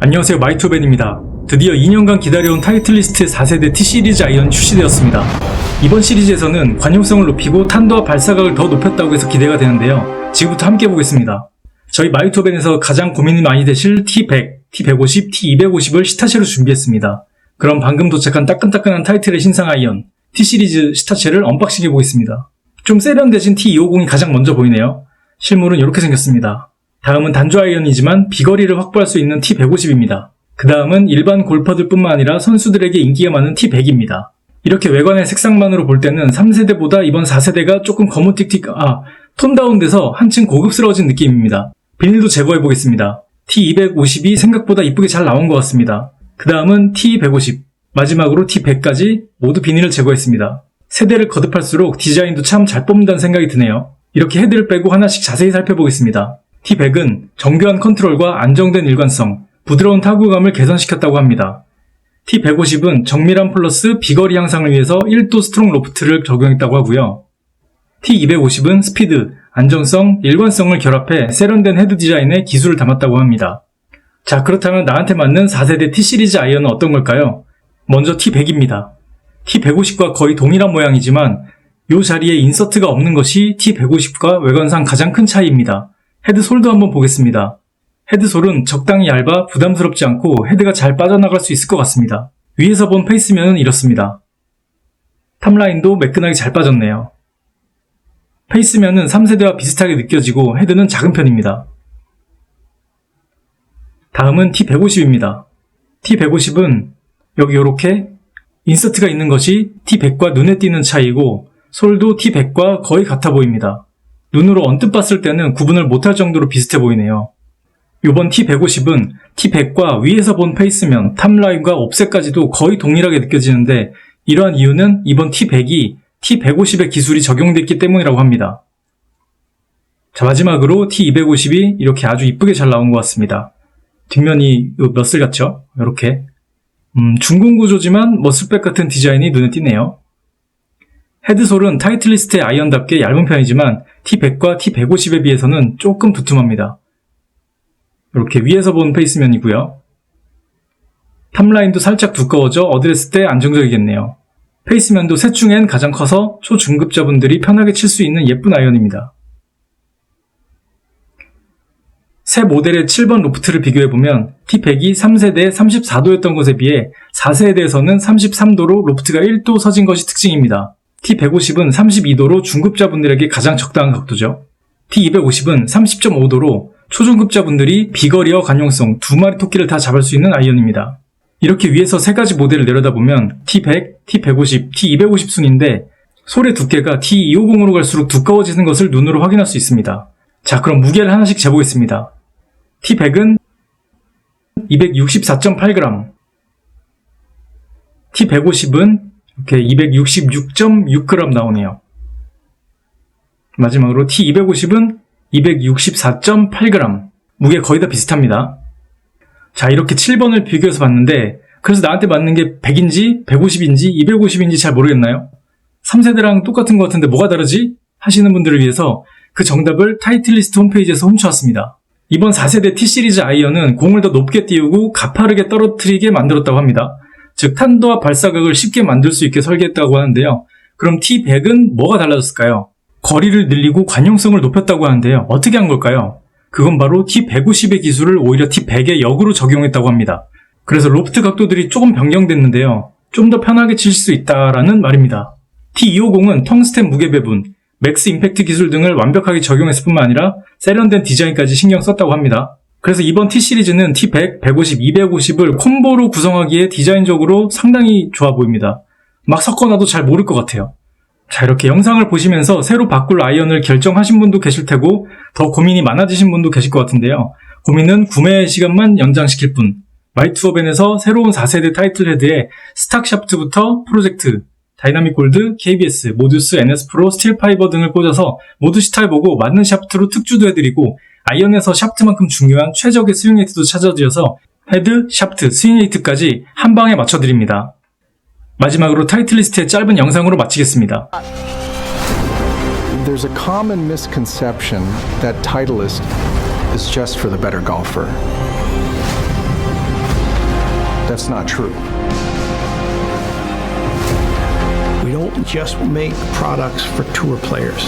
안녕하세요 마이투벤입니다. 드디어 2년간 기다려온 타이틀리스트 4세대 T-시리즈 아이언이 출시되었습니다. 이번 시리즈에서는 관용성을 높이고 탄도와 발사각을 더 높였다고 해서 기대가 되는데요. 지금부터 함께 보겠습니다. 저희 마이투벤에서 가장 고민이 많이 되실 T100, T150, T250을 시타체로 준비했습니다. 그럼 방금 도착한 따끈따끈한 타이틀의 신상 아이언 T-시리즈 시타체를 언박싱 해 보겠습니다. 좀 세련되신 T250이 가장 먼저 보이네요. 실물은 이렇게 생겼습니다. 다음은 단조 아이언이지만 비거리를 확보할 수 있는 T150입니다. 그 다음은 일반 골퍼들 뿐만 아니라 선수들에게 인기가 많은 T100입니다. 이렇게 외관의 색상만으로 볼 때는 3세대보다 이번 4세대가 조금 거무틱틱, 아, 톤 다운돼서 한층 고급스러워진 느낌입니다. 비닐도 제거해 보겠습니다. T250이 생각보다 이쁘게 잘 나온 것 같습니다. 그 다음은 T150, 마지막으로 T100까지 모두 비닐을 제거했습니다. 세대를 거듭할수록 디자인도 참 잘 뽑는다는 생각이 드네요. 이렇게 헤드를 빼고 하나씩 자세히 살펴보겠습니다. T100은 정교한 컨트롤과 안정된 일관성, 부드러운 타구감을 개선시켰다고 합니다. T150은 정밀한 플러스 비거리 향상을 위해서 1도 스트롱 로프트를 적용했다고 하고요. T250은 스피드, 안정성, 일관성을 결합해 세련된 헤드 디자인에 기술을 담았다고 합니다. 자, 그렇다면 나한테 맞는 4세대 T 시리즈 아이언은 어떤 걸까요? 먼저 T100입니다. T150과 거의 동일한 모양이지만 이 자리에 인서트가 없는 것이 T150과 외관상 가장 큰 차이입니다. 헤드솔도 한번 보겠습니다. 헤드솔은 적당히 얇아 부담스럽지 않고 헤드가 잘 빠져나갈 수 있을 것 같습니다. 위에서 본 페이스면은 이렇습니다. 탑라인도 매끈하게 잘 빠졌네요. 페이스면은 3세대와 비슷하게 느껴지고 헤드는 작은 편입니다. 다음은 T150입니다. T150은 여기 이렇게 인서트가 있는 것이 T100과 눈에 띄는 차이고 솔도 T100과 거의 같아 보입니다. 눈으로 언뜻 봤을 때는 구분을 못할 정도로 비슷해 보이네요. 이번 T150은 T100과 위에서 본 페이스면, 탑라인과 옵셋까지도 거의 동일하게 느껴지는데 이러한 이유는 이번 T100이 T150의 기술이 적용됐기 때문이라고 합니다. 자, 마지막으로 T250이 이렇게 아주 이쁘게 잘 나온 것 같습니다. 뒷면이 몇 슬 같죠? 이렇게. 음, 중공 구조지만 머슬백 같은 디자인이 눈에 띄네요. 헤드솔은 타이틀리스트의 아이언답게 얇은 편이지만 T100과 T150에 비해서는 조금 두툼합니다. 이렇게 위에서 본 페이스면이고요. 탑라인도 살짝 두꺼워져 어드레스 때 안정적이겠네요. 페이스면도 셋 중엔 가장 커서 초중급자분들이 편하게 칠 수 있는 예쁜 아이언입니다. 새 모델의 7번 로프트를 비교해보면 T100이 3세대 34도였던 것에 비해 4세대에서는 33도로 로프트가 1도 서진 것이 특징입니다. T150은 32도로 중급자분들에게 가장 적당한 각도죠. T250은 30.5도로 초중급자분들이 비거리와 관용성 두 마리 토끼를 다 잡을 수 있는 아이언입니다. 이렇게 위에서 세 가지 모델을 내려다보면 T100, T150, T250 순인데 솔의 두께가 T250으로 갈수록 두꺼워지는 것을 눈으로 확인할 수 있습니다. 자, 그럼 무게를 하나씩 재보겠습니다. T100은 264.8g, T150은 이렇게 266.6g 나오네요. 마지막으로 T250은 264.8g. 무게 거의 다 비슷합니다. 자, 이렇게 7번을 비교해서 봤는데, 그래서 나한테 맞는 게 100인지, 150인지, 250인지 잘 모르겠나요? 3세대랑 똑같은 것 같은데 뭐가 다르지? 하시는 분들을 위해서 그 정답을 타이틀리스트 홈페이지에서 훔쳐왔습니다. 이번 4세대 T-시리즈 아이언은 공을 더 높게 띄우고 가파르게 떨어뜨리게 만들었다고 합니다. 즉, 탄도와 발사각을 쉽게 만들 수 있게 설계했다고 하는데요. 그럼 T100은 뭐가 달라졌을까요? 거리를 늘리고 관용성을 높였다고 하는데요. 어떻게 한 걸까요? 그건 바로 T150의 기술을 오히려 T100의 역으로 적용했다고 합니다. 그래서 로프트 각도들이 조금 변경됐는데요. 좀 더 편하게 칠 수 있다라는 말입니다. T250은 텅스텐 무게 배분, 맥스 임팩트 기술 등을 완벽하게 적용했을 뿐만 아니라 세련된 디자인까지 신경 썼다고 합니다. 그래서 이번 T 시리즈는 T100, 150, 250을 콤보로 구성하기에 디자인적으로 상당히 좋아 보입니다. 막 섞어놔도 잘 모를 것 같아요. 자, 이렇게 영상을 보시면서 새로 바꿀 아이언을 결정하신 분도 계실 테고, 더 고민이 많아지신 분도 계실 것 같은데요. 고민은 구매 시간만 연장시킬 뿐. 마이투어벤에서 새로운 4세대 타이틀 헤드에 스탁 샤프트부터 프로젝트, 다이나믹 골드, KBS, 모듀스, NS 프로, 스틸 파이버 등을 꽂아서 모두 시타해보고 맞는 샤프트로 특주도 해드리고, 아이언에서 샤프트만큼 중요한 최적의 스윙 헤이트도 찾아드려서 헤드, 샤프트, 스윙 헤이트까지 한 방에 맞춰드립니다. 마지막으로 타이틀리스트의 짧은 영상으로 마치겠습니다. There's a common misconception that Titleist is just for the better golfer. That's not true. We don't just make products for tour players.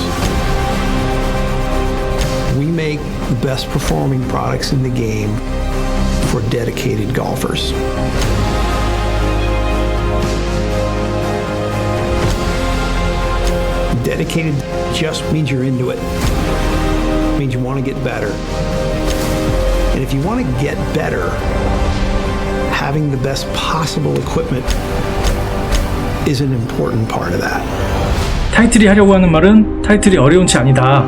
We make the best performing products in the game for dedicated golfers. Dedicated just means you're into it. means you want to get better. And if you want to get better, having the best possible equipment is an important part of that. 타이틀이 하려고 하는 말은 타이틀이 어려운 채 아니다.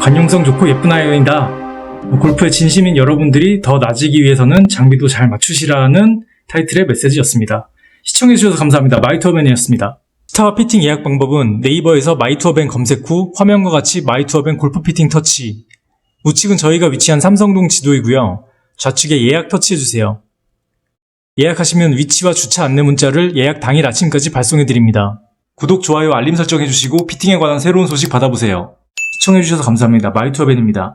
관용성 좋고 예쁜 아이언이다. 골프에 진심인 여러분들이 더 나아지기 위해서는 장비도 잘 맞추시라는 타이틀의 메시지였습니다. 시청해주셔서 감사합니다. 마이투어벤이었습니다. 스타와 피팅 예약 방법은 네이버에서 마이투어벤 검색 후 화면과 같이 마이투어벤 골프 피팅 터치. 우측은 저희가 위치한 삼성동 지도이고요. 좌측에 예약 터치해주세요. 예약하시면 위치와 주차 안내 문자를 예약 당일 아침까지 발송해드립니다. 구독, 좋아요, 알림 설정해주시고 피팅에 관한 새로운 소식 받아보세요. 시청해주셔서 감사합니다. 마이투어벤입니다.